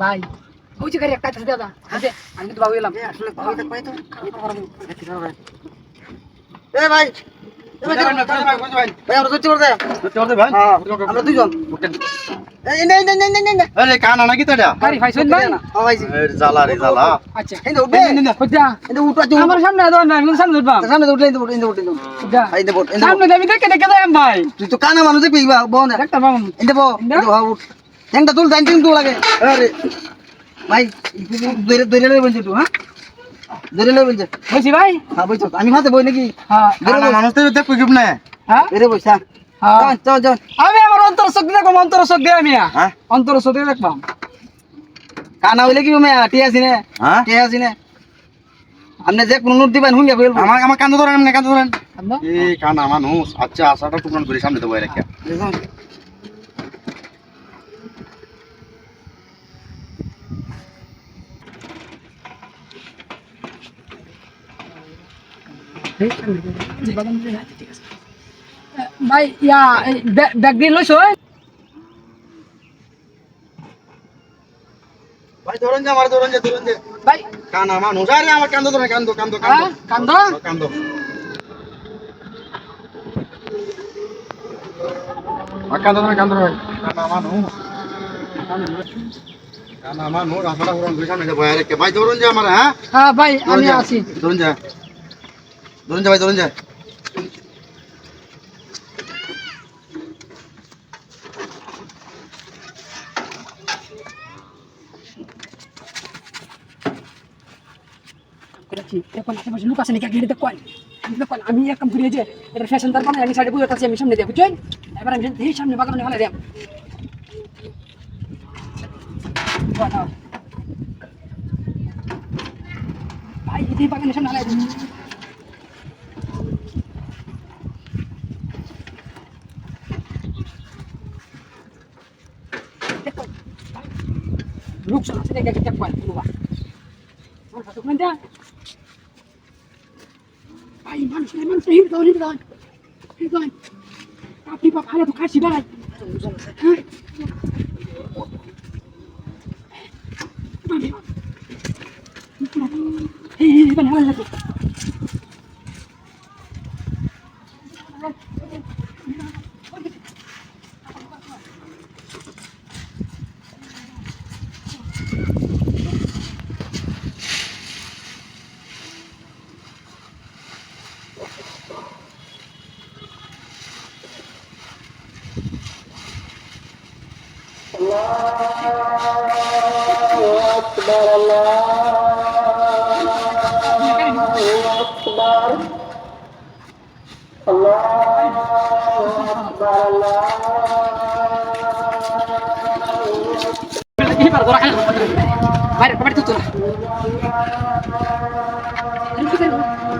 ভাই যে গাড়ি একটা আছে দাদা। আছে আমি কিন্তু বাবু এলাম। আসলে ভালো থাকবে তো? এ ভাই। সামনে দেখে দেখে দেখবি ঠ্যাংটা তুল টাইম তুল লাগে। আরে। ভাই দইরে দইরে লই বলছিস তুই হ্যাঁ? দইরে লই বলছিস বলছি ভাই? হ্যাঁ বইছ আমি হাতে বই নাকি? হ্যাঁ। মানুষ তো দেখো কিপ না হ্যাঁ? বেরে বইছ হ্যাঁ। হ্যাঁ। চল চল আমি আমার অন্তর দিয়ে দেখব অন্তর দিয়ে আমি হ্যাঁ? অন্তর দিয়ে দেখবাম কানা হইলে কি মে টি আসি না হ্যাঁ? টি আসি না আপনি যে কোন নোট দিবেন হুঙ্গা কইল আমার আমার কান্দ ধরেন না কান্দ ধরেন। এই কানা মানুষ আচ্ছা আশাটা টুকরান করে সামনে দেবো এরা ভাই ইয়া ব্যাগ লইছো ভাই ধরেন যে আমার ধরেন যে ধরেন যে। ভাই। কানা মানুষ আরে আমার কান্দ ধরেন কান্দ কান্দ কান্দ কান্দ কান্দ আর কান্দ ধরেন কানা মানুষ কানা মানুষ আশাটা টুকরান করে সামনে দেবো এরা ভাই ধরুন যে আমার হ্যাঁ? হ্যাঁ ভাই আমি আছি। ধরুন যা। ধরুন যা ভাই ধরুন যা আমি এক কাম করি যে, এটা ফ্যাশন তার আমি সাইডে বসে আছি আমি সামনে দিয়ে, বুঝছেন? আমি ফেলে দিলাম ভাই, এই বাগানের সামনে ফেলে দিন লোক সব আছে নাকি একটা কল বাবা ভাই মানুষ নেই মানুষ নেই হিরদান হিরদান হিরদান আপনি বাপ হালে তো খাসি ভাই হ্যাঁ এই এই মানে হালে লাগে এবার ধরা 이렇게 되는 거죠.